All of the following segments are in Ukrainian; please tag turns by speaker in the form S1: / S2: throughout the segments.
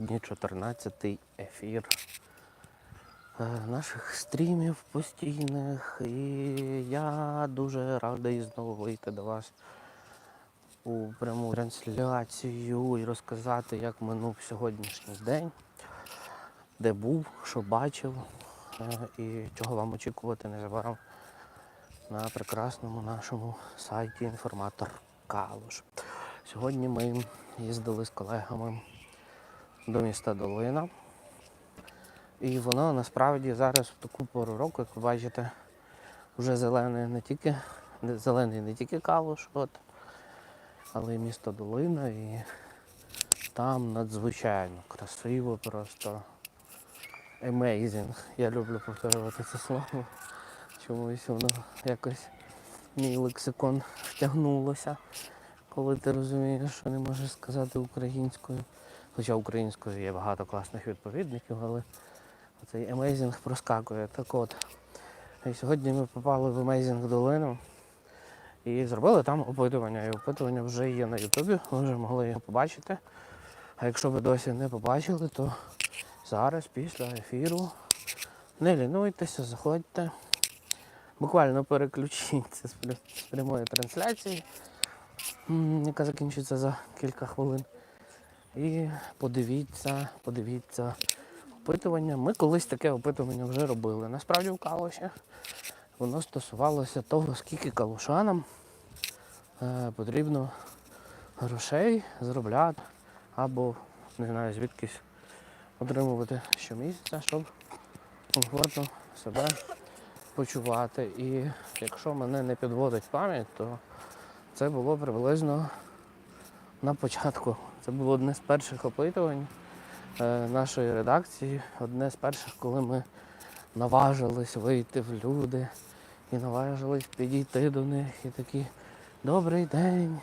S1: Сьогодні 14-й ефір е, наших стрімів постійних. І я дуже радий знову вийти до вас у пряму трансляцію і розказати, як минув сьогоднішній день, де був, що бачив е, і чого вам очікувати незабаром на прекрасному нашому сайті інформатор Калуш. Сьогодні ми їздили з колегами до міста Долина. І воно насправді зараз в таку пору року, як ви бачите, вже зелений не тільки, зелений не тільки Калуш, от, але й місто Долина. І там надзвичайно красиво, просто amazing. Я люблю повторювати це слово. Чомусь воно якось мій лексикон втягнулося, коли ти розумієш, що не можеш сказати українською. Хоча українською є багато класних відповідників, але цей Amazing проскакує. Так от. І сьогодні ми попали в Amazing долину і зробили там опитування. І опитування вже є на Ютубі, ви вже могли його побачити. А якщо ви досі не побачили, то зараз, після ефіру, не лінуйтеся, заходьте. Буквально переключіться з прямої трансляції, яка закінчиться за кілька хвилин. І подивіться, подивіться опитування. Ми колись таке опитування вже робили. Насправді в Калуші воно стосувалося того, скільки калушанам е, потрібно грошей заробляти або не знаю звідкись отримувати щомісяця, щоб комфортно себе почувати. І якщо мене не підводить пам'ять, то це було приблизно на початку. Це було одне з перших опитувань е, нашої редакції, одне з перших, коли ми наважились вийти в люди і наважились підійти до них і такі добрий день.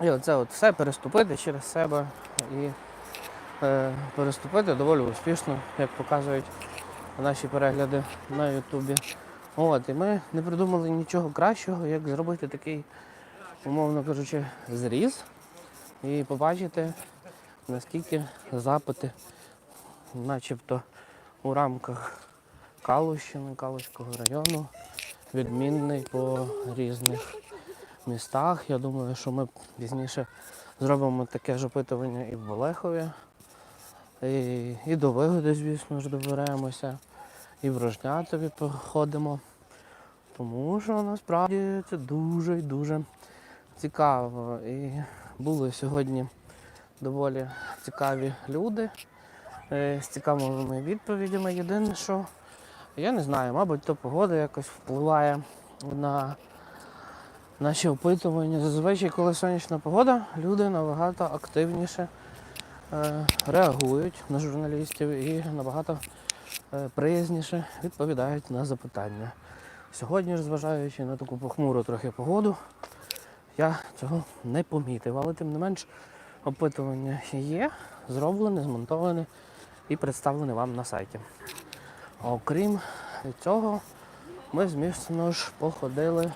S1: І оце от все переступити через себе і е, переступити доволі успішно, як показують наші перегляди на Ютубі. От, і ми не придумали нічого кращого, як зробити такий, умовно кажучи, зріз і побачити, наскільки запити, начебто у рамках Калущини, Калуського району, відмінний по різних містах. Я думаю, що ми пізніше зробимо таке ж опитування і в Олехові. І, і до вигоди, звісно ж, доберемося, і в Рожнятові походимо. Тому що насправді це дуже і дуже цікаво. І були сьогодні доволі цікаві люди е, з цікавими відповідями. Єдине, що я не знаю, мабуть, то погода якось впливає на наші опитування. Зазвичай, коли сонячна погода, люди набагато активніше е, реагують на журналістів і набагато е, приязніше відповідають на запитання. Сьогодні ж, зважаючи на таку похмуру трохи погоду, я цього не помітив, але тим не менш опитування є, зроблене, змонтоване і представлене вам на сайті. Окрім цього, ми змісно ж походили,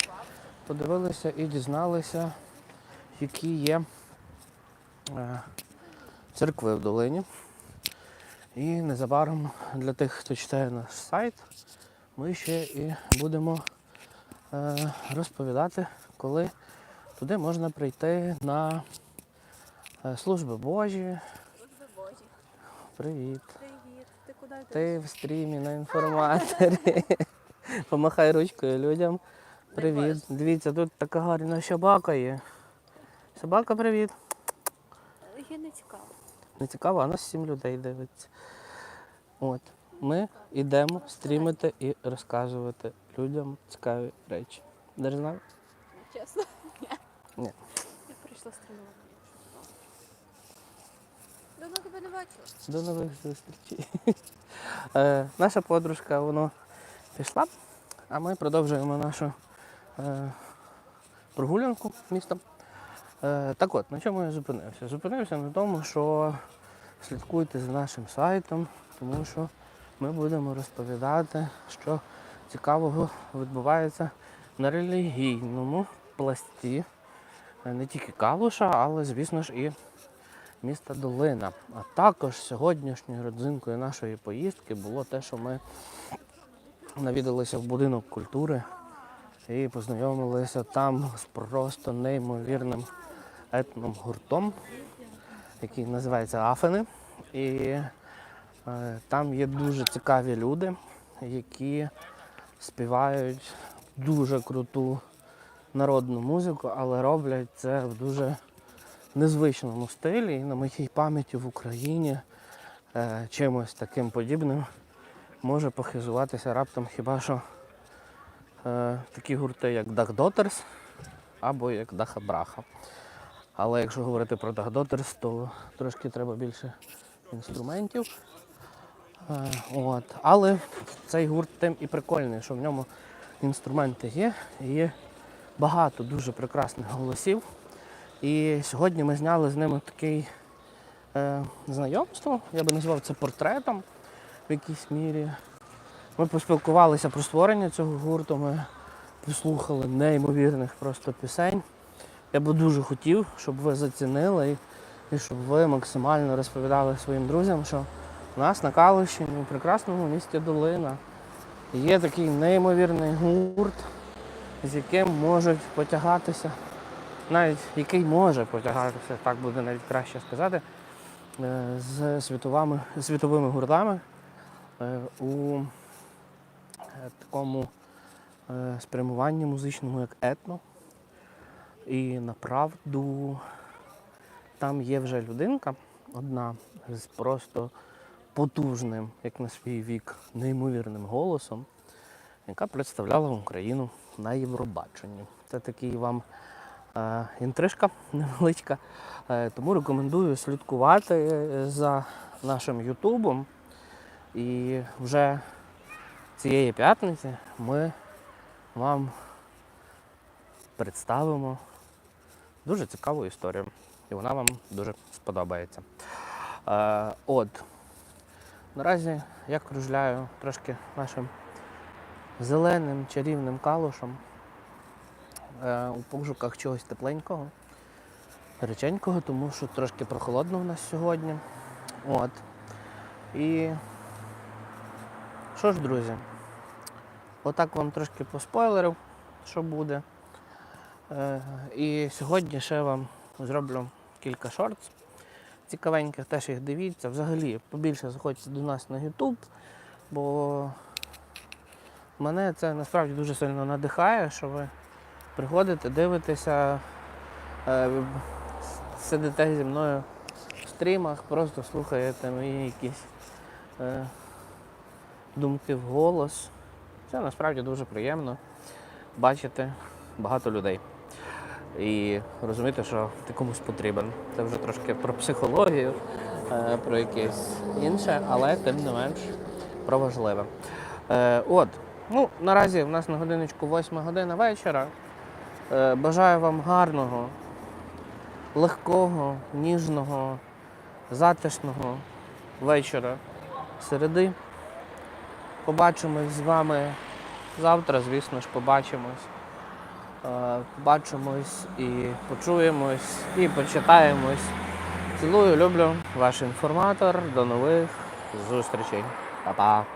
S1: подивилися і дізналися, які є е, церкви в долині. І незабаром для тих, хто читає наш сайт, ми ще і будемо е, розповідати, коли туди можна прийти на е, служби Божі.
S2: Служби Божі.
S1: Привіт.
S2: Привіт. Ти куди йдеш?
S1: Ти в стрімі на інформаторі. Помахай ручкою людям. Привіт. Дивіться, тут така гарна собака є. Собака, привіт.
S2: Я не цікаво.
S1: Не цікаво, а нас сім людей дивиться. От. Ми йдемо стрімити і розказувати людям цікаві речі. Де знав?
S2: Чесно. Ні.
S1: Ні.
S2: Я прийшла стрімувати. Давно тебе не бачила.
S1: До нових зустрічей. Е, наша подружка воно пішла, а ми продовжуємо нашу е, прогулянку містом. Е, так от, на чому я зупинився? Зупинився на тому, що слідкуйте за нашим сайтом, тому що ми будемо розповідати, що цікавого відбувається на релігійному пласті. Е, Не тільки Калуша, але, звісно ж, і міста Долина. А також сьогоднішньою родзинкою нашої поїздки було те, що ми навідалися в будинок культури і познайомилися там з просто неймовірним етним гуртом, який називається Афени. І е, там є дуже цікаві люди, які співають дуже круту народну музику, але роблять це в дуже незвичному стилі. І на моїй пам'яті в Україні е, чимось таким подібним може похизуватися раптом хіба що е, такі гурти, як Dach Daughters або як Даха Браха. Але якщо говорити про Dach Daughters, то трошки треба більше інструментів. Е, От. Але цей гурт тим і прикольний, що в ньому інструменти є, і багато дуже прекрасних голосів. І сьогодні ми зняли з ними такий е, знайомство, я би назвав це портретом в якійсь мірі. Ми поспілкувалися про створення цього гурту, ми послухали неймовірних просто пісень. Я би дуже хотів, щоб ви зацінили і, і щоб ви максимально розповідали своїм друзям, що у нас на Калущині, у прекрасному місті Долина, є такий неймовірний гурт, з яким можуть потягатися, навіть який може потягатися, так буде навіть краще сказати, е, з світовими, світовими гуртами е, у е, такому спрямуванні музичному, як етно. І направду там є вже людинка, одна з просто потужним, як на свій вік, неймовірним голосом, яка представляла Україну на Євробаченні. Це такий вам е, інтрижка невеличка. Е, тому рекомендую слідкувати е, за нашим Ютубом. І вже цієї п'ятниці ми вам представимо дуже цікаву історію. І вона вам дуже сподобається. Е, от, наразі я кружляю трошки нашим зеленим чарівним калушем е, у пошуках чогось тепленького, реченького, тому що трошки прохолодно в нас сьогодні. От. І що ж, друзі, отак вам трошки поспойлерив, що буде. Е, І сьогодні ще вам зроблю кілька шортс цікавеньких, теж їх дивіться. Взагалі побільше заходьте до нас на YouTube, бо мене це насправді дуже сильно надихає, що ви приходите, дивитеся, е, сидите зі мною в стрімах, просто слухаєте мої якісь е, думки в голос. Це насправді дуже приємно бачити багато людей. І розуміти, що ти комусь потрібен. Це вже трошки про психологію, е, про якесь інше, але тим не менш про важливе. От, ну наразі в нас на годиночку 8 година вечора. Е, Бажаю вам гарного, легкого, ніжного, затишного вечора середи. Побачимось з вами завтра, звісно ж, побачимось. Е, Побачимось і почуємось, і почитаємось. Цілую, люблю, ваш інформатор. До нових зустрічей. Па-па.